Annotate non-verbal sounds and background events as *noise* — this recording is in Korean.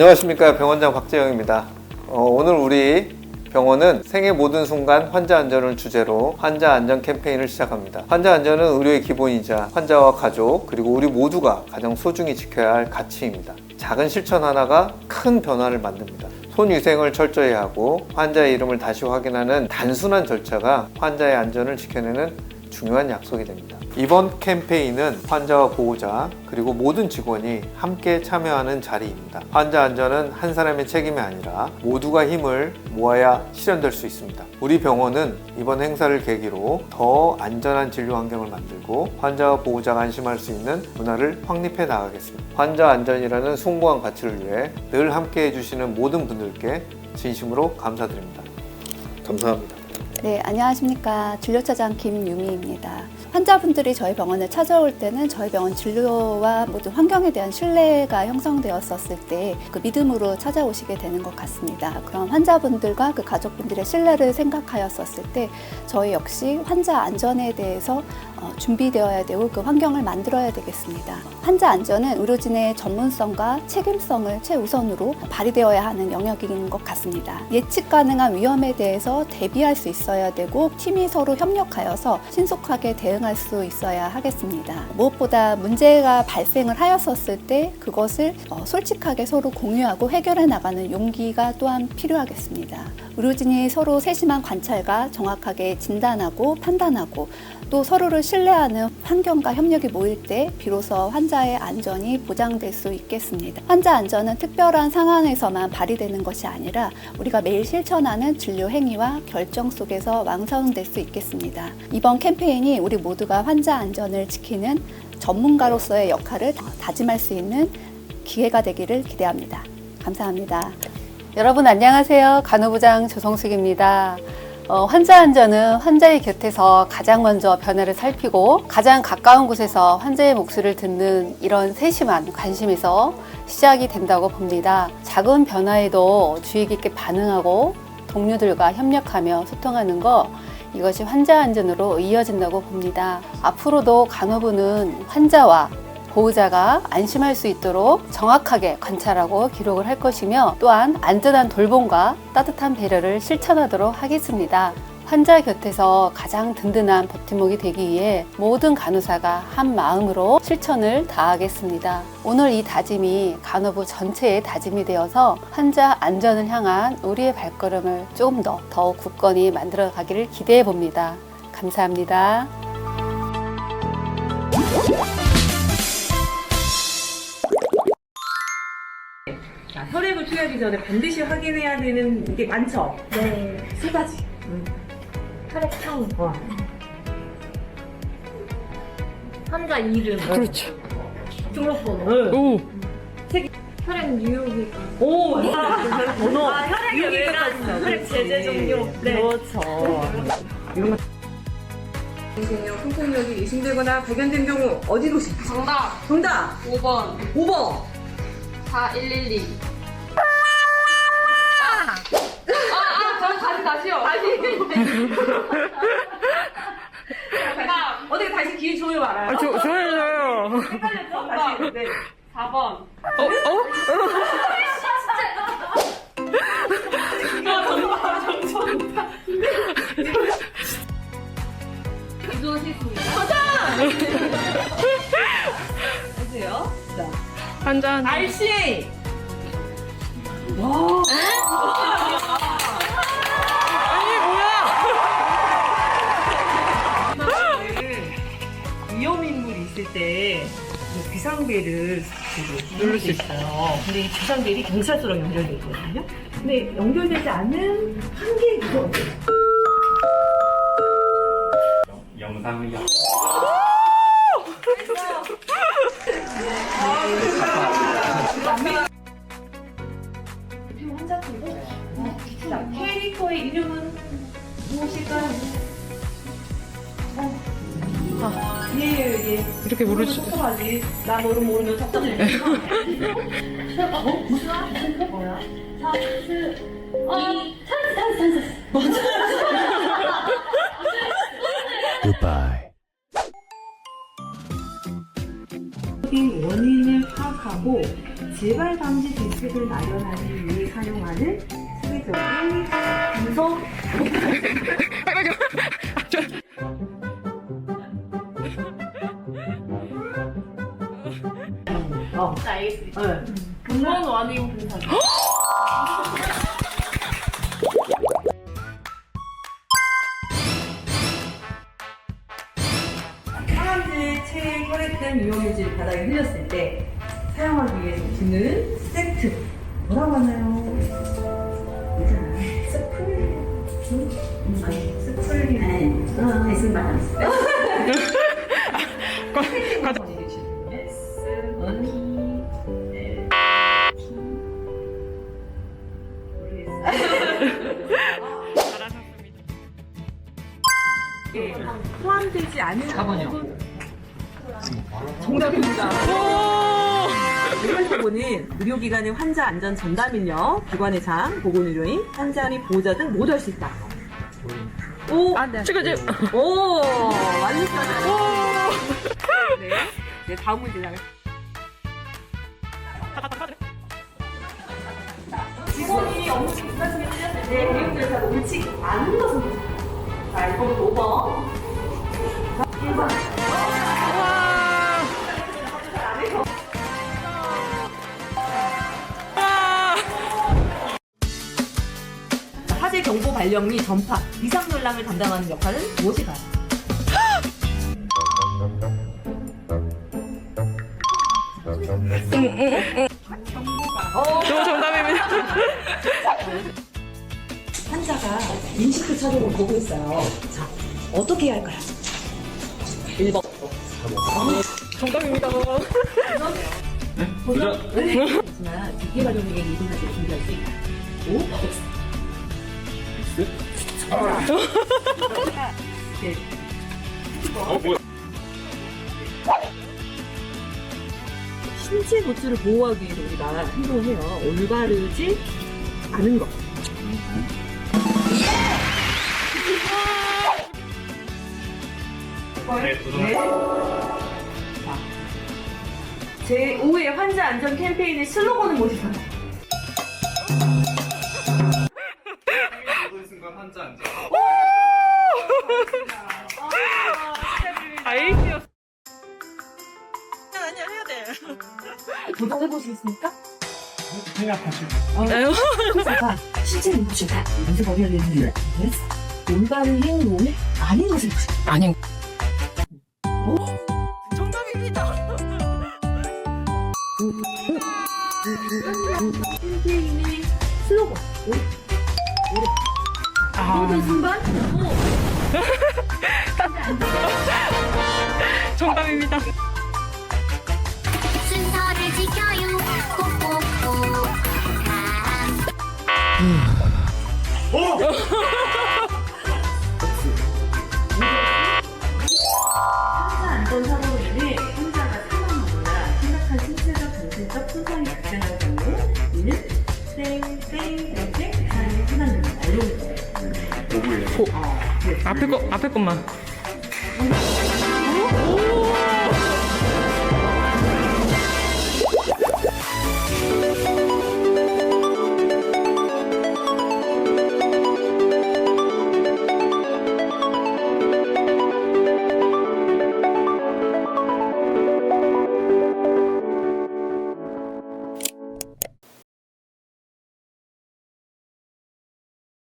안녕하십니까 병원장 박재영입니다. 어, 오늘 우리 병원은 생의 모든 순간 환자 안전을 주제로 환자 안전 캠페인을 시작합니다. 환자 안전은 의료의 기본이자 환자와 가족 그리고 우리 모두가 가장 소중히 지켜야 할 가치입니다. 작은 실천 하나가 큰 변화를 만듭니다. 손 위생을 철저히 하고 환자의 이름을 다시 확인하는 단순한 절차가 환자의 안전을 지켜내는 중요한 약속이 됩니다. 이번 캠페인은 환자와 보호자 그리고 모든 직원이 함께 참여하는 자리입니다. 환자 안전은 한 사람의 책임이 아니라 모두가 힘을 모아야 실현될 수 있습니다. 우리 병원은 이번 행사를 계기로 더 안전한 진료 환경을 만들고 환자와 보호자가 안심할 수 있는 문화를 확립해 나가겠습니다. 환자 안전이라는 숭고한 가치를 위해 늘 함께 해주시는 모든 분들께 진심으로 감사드립니다. 감사합니다. 네, 안녕하십니까. 진료차장 김유미입니다. 환자분들이 저희 병원을 찾아올 때는 저희 병원 진료와 모든 환경에 대한 신뢰가 형성되었었을 때 그 믿음으로 찾아오시게 되는 것 같습니다. 그런 환자분들과 그 가족분들의 신뢰를 생각하였었을 때 저희 역시 환자 안전에 대해서 어, 준비되어야 되고 그 환경을 만들어야 되겠습니다. 환자 안전은 의료진의 전문성과 책임성을 최우선으로 발휘되어야 하는 영역인 것 같습니다. 예측 가능한 위험에 대해서 대비할 수 있어야 되고 팀이 서로 협력하여서 신속하게 대응할 수 있어야 하겠습니다. 무엇보다 문제가 발생을 하였었을 때 그것을 어, 솔직하게 서로 공유하고 해결해 나가는 용기가 또한 필요하겠습니다. 의료진이 서로 세심한 관찰과 정확하게 진단하고 판단하고 또 서로를 신뢰하는 환경과 협력이 모일 때 비로소 환자의 안전이 보장될 수 있겠습니다. 환자 안전은 특별한 상황에서만 발휘되는 것이 아니라 우리가 매일 실천하는 진료 행위와 결정 속에서 완성될 수 있겠습니다. 이번 캠페인이 우리 모두가 환자 안전을 지키는 전문가로서의 역할을 다짐할 수 있는 기회가 되기를 기대합니다. 감사합니다. 여러분 안녕하세요. 간호부장 조성숙입니다. 어, 환자 안전은 환자의 곁에서 가장 먼저 변화를 살피고 가장 가까운 곳에서 환자의 목소리를 듣는 이런 세심한 관심에서 시작이 된다고 봅니다. 작은 변화에도 주의 깊게 반응하고 동료들과 협력하며 소통하는 거 이것이 환자 안전으로 이어진다고 봅니다. 앞으로도 간호부는 환자와 보호자가 안심할 수 있도록 정확하게 관찰하고 기록을 할 것이며 또한 안전한 돌봄과 따뜻한 배려를 실천하도록 하겠습니다. 환자 곁에서 가장 든든한 버팀목이 되기 위해 모든 간호사가 한 마음으로 실천을 다하겠습니다. 오늘 이 다짐이 간호부 전체의 다짐이 되어서 환자 안전을 향한 우리의 발걸음을 조금 더 더욱 굳건히 만들어 가기를 기대해 봅니다. 감사합니다. 투여하기 전에 반드시 확인해야 되는 게 많죠? 네, 세 가지. 혈액형, 어. 환자 이름, 그렇죠. 등록번호, 오, 혈액 유효기간, 오, 혈액 번호. 아, 혈액 유효기간, 혈액 제재 종료. 네. 그렇죠. 이런 거. 인생력 통풍력이 의심되거나 발견된 경우 어디로 신고? 정답 정답 5번 5번 4112. 다시 다시요. 다시. 정답 *laughs* 어떻게 다시 기회 줘요 알아요? 저, 좋아요. 헷갈렸죠? 다시 네 4번. 기도하시겠습니다. 보세요 자 한잔. RCA 위 때 비상벨을 누를 수 있어요. 근데 이 비상벨이 경찰서랑 연결되어 있거든요. 근데 연결되지 않은 한 개의 구조가 영상이요. 자, 캐릭터의 이름은 무엇일까요? 아, 예, 예. 이렇게 모르지. 하지. 나 너를 모르면 섭섭해. 뭐야? 근본적인 원인을 파악하고 재발 방지 대책을 마련하기 위해 사용하는 어, 알겠습니다. 네. 근본 원인 분석. 사람들의 체에 혈액된 유용유질 바닥에 흘렸을 때 사용하기 위해서 드는 세트 뭐라고 하나요? 스풀 응? 아니 스풀이네 대신 받았어 포함되지 않은 4번이요. 정답입니다. 이번 부분은 의료기관의 환자 안전 전담인력, 기관의 장, 보건의료인, 환자 및 보호자 등 모두 할 수 있다. 오, 지금 오, 완벽하다. 네, 네, 다음 문제 나가. 직원이 업무 틀렸을 때 교육대사가 옳지 않은 것은? 자, 이거부터 5번. 1번. 화재 경보 발령 및 전파, 이상 연락을 담당하는 역할은 무엇일까요? 저 정답입니다. 환자가 인식도 차도를 보고 있어요. 자, 어떻게 해야 할까요? 1번. 정답입니다. 하지만 기계 발효에게 이동할 때 준비할 수 있다. 5. X. 네. 신체 구조를 보호하기 위해서 우리가 행동을 해요. 올바르지 않은 것. 네, 도전. 네. 자, 제 5회 환자 안전 캠페인의 슬로건은 무엇일까요? 모든 순간 환자 안전. 아이디어. 도전해 보시겠습니까? 생각하시고. 자, 실제 무엇일까? 연습 되는 게 올바른 행동을 아닌 것을 보실까? 아닌. 캠페인의 슬로건. 오래. 오래. 아. 모든 순간 뭐예요? 어, 네. 앞에 거 앞에 것만.